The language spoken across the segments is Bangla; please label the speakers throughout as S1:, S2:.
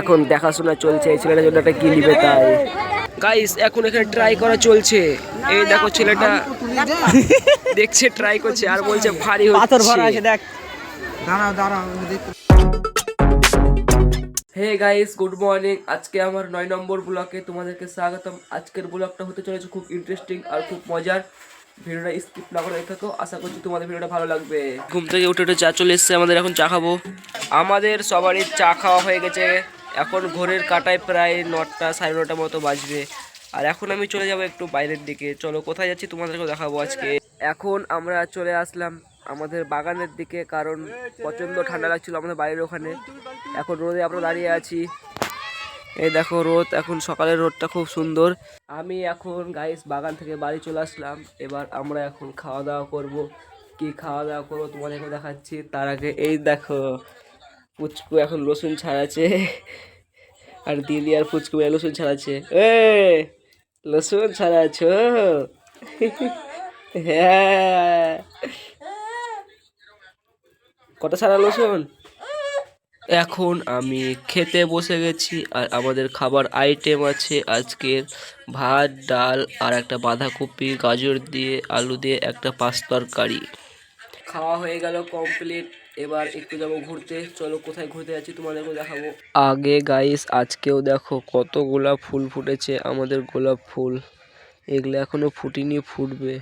S1: এখন দেখাশোনা চলছে এই ছেলেটার জন্য একটা কি নিবে তাই? গাইস এখন এখানে ট্রাই করা চলছে। এই দেখো ছেলেটা দেখছে ট্রাই করছে আর বলছে ভারী
S2: পাথর ভরা আছে দেখ। দাঁড়াও দাঁড়াও
S1: হে গাইস গুড মর্নিং আজকে আমার নয় নম্বর ব্লকে তোমাদেরকে স্বাগতম। আজকের ব্লগটা হতে চলেছে খুব ইন্টারেস্টিং আর খুব মজার। ভিডিওটা স্কিপ না করে থাকো আশা করছি তোমাদের ভিডিওটা ভালো লাগবে। ঘুম থেকে উঠে উঠে চা চলে এসছে আমাদের এখন চা খাব। আমাদের সবারই চা খাওয়া হয়ে গেছে। এখন ঘোরের কাটায় প্রায় নটা সাড়ে নটা মতো বাজবে। আর এখন আমি চলে যাব একটু বাইরের দিকে। চলো, কোথায় যাচ্ছি তোমাদেরকেও দেখাবো আজকে। এখন আমরা চলে আসলাম আমাদের বাগানের দিকে, কারণ প্রচণ্ড ঠান্ডা লাগছিল আমাদের বাইরের ওখানে। এখন রোদে আমরা দাঁড়িয়ে আছি। এই দেখো রোদ, এখন সকালের রোদটা খুব সুন্দর। আমি এখন গাইস বাগান থেকে বাড়ি চলে আসলাম। এবার আমরা এখন খাওয়া দাওয়া করব। কি খাওয়া দাওয়া করব তোমাদেরকে দেখাচ্ছি। তার আগে এই দেখো পুচকু এখন রসুন ছাড়াচ্ছে। আর দিদি আর পুচকু মিলে রসুন ছাড়াচ্ছে। এ, রসুন ছাড়াচ্ছ? হ্যাঁ। কত সারা রসুন? এখন আমি খেতে বসে গেছি আর আমাদের খাবার আইটেম আছে আজকের ভাত, ডাল আর একটা বাঁধাকপি, গাজর দিয়ে, আলু দিয়ে একটা পাঁচ তরকারি। খাওয়া হয়ে গেল কমপ্লিট এবার একটু যাব ঘুরতে। চলো কোথায় ঘুরতে যাচ্ছি তোমাদেরকে দেখাবো। আগে গাইস আজকেও দেখো কত গোলাপ ফুল ফুটেছে আমাদের গোলাপ ফুল। এগুলো এখনও ফুটিনি ফুটবে।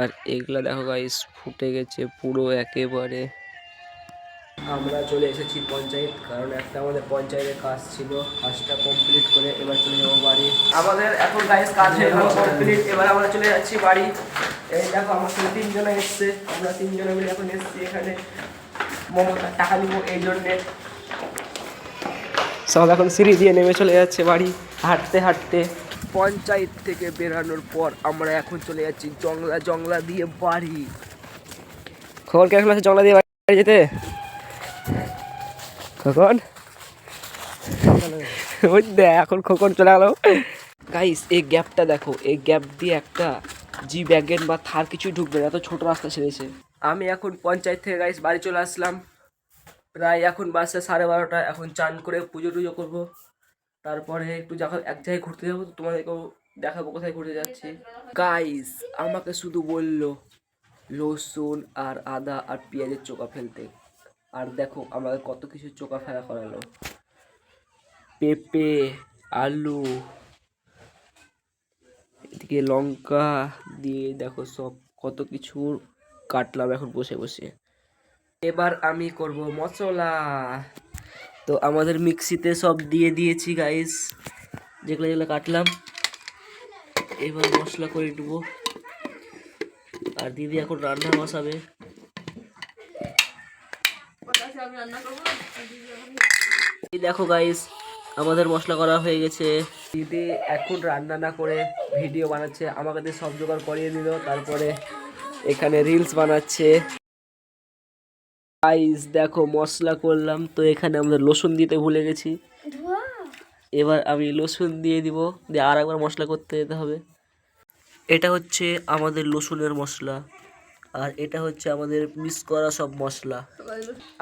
S1: আর এগুলা দেখো গাইস ফুটে গেছে পুরো একেবারে। আমরা চলে এসেছি পঞ্চায়েত কারণ একটা আমাদের পঞ্চায়েতের কাজ ছিল। কাজটা কমপ্লিট করে এবার চলে যাব বাড়ি। আমাদের এখন গাইস কাজ হয়ে গেল কমপ্লিট এবার আমরা চলে যাচ্ছি বাড়ি। এই দেখো আমার তিনজনে এসছে। আমরা তিনজনে মিলে এখন এসেছি এখানে। এই জন্যে। সব এখন সিঁড়ি দিয়ে নেমে চলে যাচ্ছে বাড়ি। হাঁটতে হাঁটতে। পঞ্চায়েত থেকে বেরানোর পর আমরা এখন চলে যাচ্ছি জংলা জংলা দিয়ে বাড়ি। খবর কেমন আছে? জংলা দিয়ে বাড়ি যেতে? খোকন? দেখ, এখন খোকন চলে গেল। গাইস এই গ্যাপটা দেখো, এই গ্যাপ দিয়ে একটা জি ব্যাগেন বা থার কিছুই ঢুকবে না, এত ছোট রাস্তা ছেড়েছে। আমি এখন পঞ্চায়েত থেকে গাইস বাড়ি চলে আসলাম। প্রায় এখন বাসে সাড়ে বারোটা, এখন চান করে পুজো টুজো করব। তারপরে একটু এক জায়গায় ঘুরতে যাব, তো তোমাদেরকেও দেখাবো কোথায় ঘুরতে যাচ্ছি। গাইস আমাকে শুধু বলল রসুন আর আদা আর পেঁয়াজের চোকা ফেলতে। আর দেখো আমাকে কত কিছু চোকা ফেলা করালো। পেঁপে, আলু, এদিকে লঙ্কা দিয়ে দেখো সব কত কিছু কাটলাম এখন বসে বসে। এবার আমি করব মশলা। তো আমাদের মিক্সিতে সব দিয়ে দিয়েছি গাইস যেগুলো যেগুলো কাটলাম, এবার মশলা করে দেবো আর দিদি এখন রান্না বসাবে। দেখো গাইস আমাদের মশলা করা হয়ে গেছে। দিদি এখন রান্না না করে ভিডিও বানাচ্ছে, আমাকে সব জোগাড় করিয়ে দিল, তারপরে এখানে রিলস বানাচ্ছে। গাইস দেখো মশলা করলাম, তো এখানে আমাদের রসুন দিতে ভুলে গেছি। এবার আমি রসুন দিয়ে দিব, দিয়ে আর একবার মশলা করতে যেতে হবে। এটা হচ্ছে আমাদের রসুনের মশলা, আর এটা হচ্ছে আমাদের মিক্স করা সব মশলা।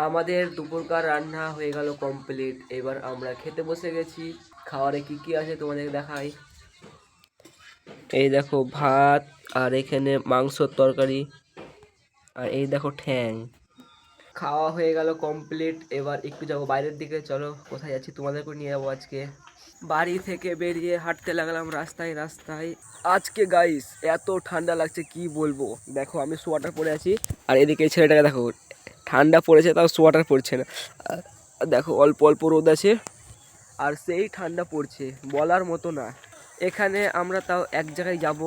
S1: আমাদের দুপুরকার রান্না হয়ে গেল কমপ্লিট এবার আমরা খেতে বসে গেছি। খাওয়ারে কি কি আছে তোমাদের দেখাই। এই দেখো ভাত, আর এখানে মাংসর তরকারি, আর এই দেখো ঠ্যাং। খাওয়া হয়ে গেল কমপ্লিট এবার একটু যাব বাইরের দিকে, চলো কোথায় যাচ্ছি তোমাদেরকে নিয়ে যাব আজকে। বাড়ি থেকে বেরিয়ে হাঁটতে লাগলাম রাস্তায় রাস্তায়। আজকে গাইস এত ঠান্ডা লাগছে, কি বলব? দেখো আমি সোয়াটার পরে আছি, আর এদিকে ছেলেটাকে দেখো, ঠান্ডা পড়েছে, তাও সোয়াটার পরছে না। দেখো অল্প অল্প রোদ আছে, আর সেই ঠান্ডা পড়ছে, বলার মতো না। এখানে আমরা তাও এক জায়গায় যাব।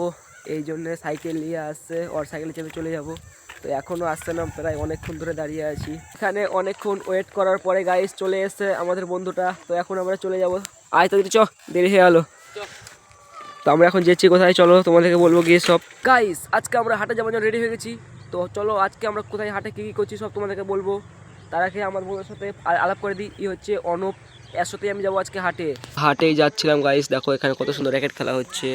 S1: এই জন্যে সাইকেল নিয়ে আসছে ওর সাইকেলে চেপে চলে যাব। তো এখনও আসছে না প্রায় অনেকক্ষণ ধরে দাঁড়িয়ে আছি। এখানে অনেকক্ষণ ওয়েট করার পরে গাইস চলে এসছে আমাদের বন্ধুটা। তো এখন আমরা চলে যাব। আয় তো চ দেরি হয়ে গেলো। তো আমরা এখন যেছি কোথায়? চলো তোমাদেরকে বলব গিয়ে সব। গাইস আজকে আমরা হাটে যাওয়ার জন্য রেডি হয়ে গেছি। তো চলো আজকে আমরা কোথায় হাটে কী কী করছি সব তোমাদেরকে বলব। তার আগে আমার বন্ধুর সাথে আলাপ করে দিই। ই হচ্ছে অনুপ। সাথেই আমি যাব আজকে হাটে। হাটেই যাচ্ছিলাম গাইস দেখো এখানে কত সুন্দর র্যাকেট খেলা হচ্ছে।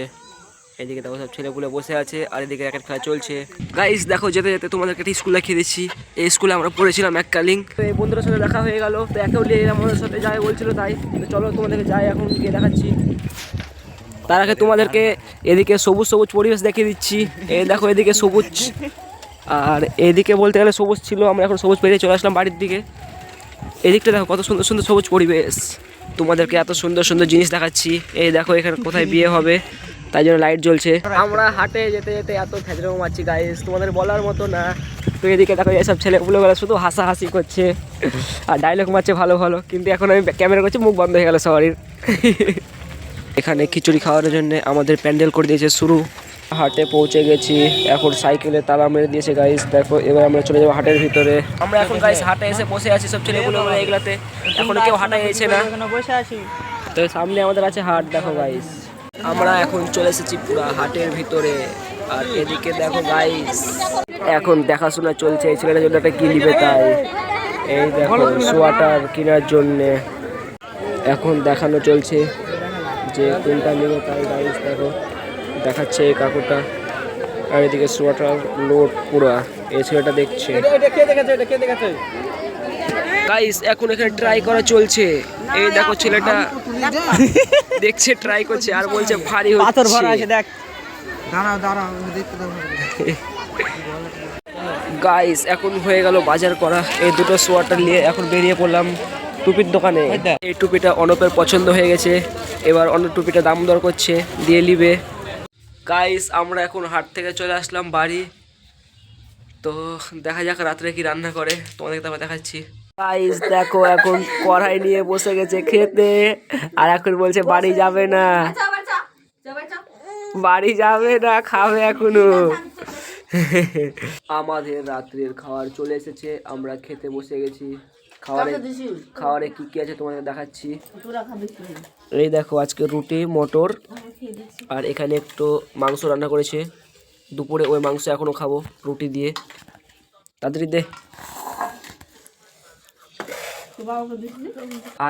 S1: এদিকে দেখো সব ছেলেগুলো বসে আছে, আর এদিকে র্যাকেট খেলা চলছে। গাইস দেখো যেতে যেতে তোমাদেরকে একটা স্কুল দেখিয়ে দিচ্ছি। এই স্কুলে আমরা পড়েছিলাম এককালীন। তো এই বন্ধুদের সাথে দেখা হয়ে গেল। তো একেও নিয়ে আমাদের সাথে যাই বলছিল তাই। তো চলো তোমাদেরকে যাই এখন, গিয়ে দেখাচ্ছি। তার আগে তোমাদেরকে এদিকে সবুজ সবুজ পরিবেশ দেখিয়ে দিচ্ছি। এই দেখো এদিকে সবুজ। আর এদিকে বলতে গেলে সবুজ ছিল, আমরা এখন সবুজ পেরিয়ে চলে আসলাম বাড়ির দিকে। এদিকটা দেখো কত সুন্দর সুন্দর সবুজ পরিবেশ। তোমাদেরকে এত সুন্দর সুন্দর জিনিস দেখাচ্ছি। এই দেখো এখানে কোথায় বিয়ে হবে, তাই জন্য লাইট জ্বলছে। আমরা হাটে যেতে যেতে এত ফেজরামো মারছি গাইস তোমাদের বলার মতো না। তো এদিকে দেখো এসব ছেলেগুলো শুধু হাসাহাসি করছে। আর ডায়লগ মারছে ভালো ভালো। কিন্তু এখন আমি ক্যামেরা করছি, মুখ বন্ধ হয়ে গেল সবারই। এখানে খিচুড়ি খাওয়ানোর জন্য আমাদের প্যান্ডেল করে দিয়েছে শুরু। হাটে পৌঁছে গেছি। এখন সাইকেলে তালা মেরে দিয়েছে গাইস দেখো এবার আমরা চলে যাব হাটের ভিতরে। আমরা এখন গাইস হাটে এসে বসে আছি সব ছেলেগুলো এগুলাতে। এখন কেউ হাটে এসে না।
S2: বসে আছি।
S1: তো সামনে আমাদের আছে হাট দেখো গাইস আমরা এখন চলে এসেছি পুরা হাটের ভিতরে। আর এদিকে দেখো গাইস এখন দেখাশোনা চলছে এই ছেলেটার জন্য একটা কি নিবে তাই? এই দেখো সোয়াটার কেনার জন্যে। এখন দেখানো চলছে যে কোনটা নেবে তাই গাইস দেখো। দেখাচ্ছে এই কাকুটা। আর এদিকে সোয়াটার লোড পুরা। এই ছেলেটা দেখছে। গাইস এখন এখানে ট্রাই করা চলছে। এই দেখো ছেলেটা দেখছে ট্রাই করছে আর বলছে ভারী হচ্ছে।
S2: পাথর ভরা আছে দেখ। দাঁড়াও দাঁড়াও দেখতে দাও
S1: গাইস এখন হয়ে গেল বাজার করা। এই দুটো সোয়াটার নিয়ে এখন বেরিয়ে পড়লাম টুপির দোকানে। এই টুপিটা অনপের পছন্দ হয়ে গেছে। এবার অন্য টুপিটা দাম দর করছে দিয়ে নিবে। গাইস আমরা এখন হাট থেকে চলে আসলাম বাড়ি। তো দেখা যাক রাত্রে কি রান্না করে। তোমাদেরকে তারপর দেখাচ্ছি। গাইস দেখো, এখন কড়াই নিয়ে বসে গেছে খেতে। আর এখন বলছে, বাড়ি যাবে না। বাড়ি যাবে না, খাবে এখনও। আমাদের রাত্রের খাবার চলে এসেছে। আমরা খেতে বসে গেছি। খাবারে খাবারে কি কি আছে তোমাদের দেখাচ্ছি। এই দেখো আজকে রুটি মটর আর এখানে একটু মাংস রান্না করেছে। দুপুরে ওই মাংস এখনও খাব রুটি দিয়ে। তাড়াতাড়ি দে।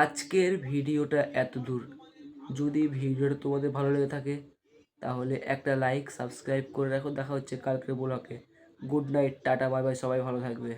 S1: আজকের ভিডিওটা এত দূর যদি ভিডিওটা তোমাদের ভালো লেগে থাকে তাহলে একটা লাইক সাবস্ক্রাইব করে রাখো। দেখা হচ্ছে কালকের ব্লকে good night tata bye bye সবাই ভালো থাকবে।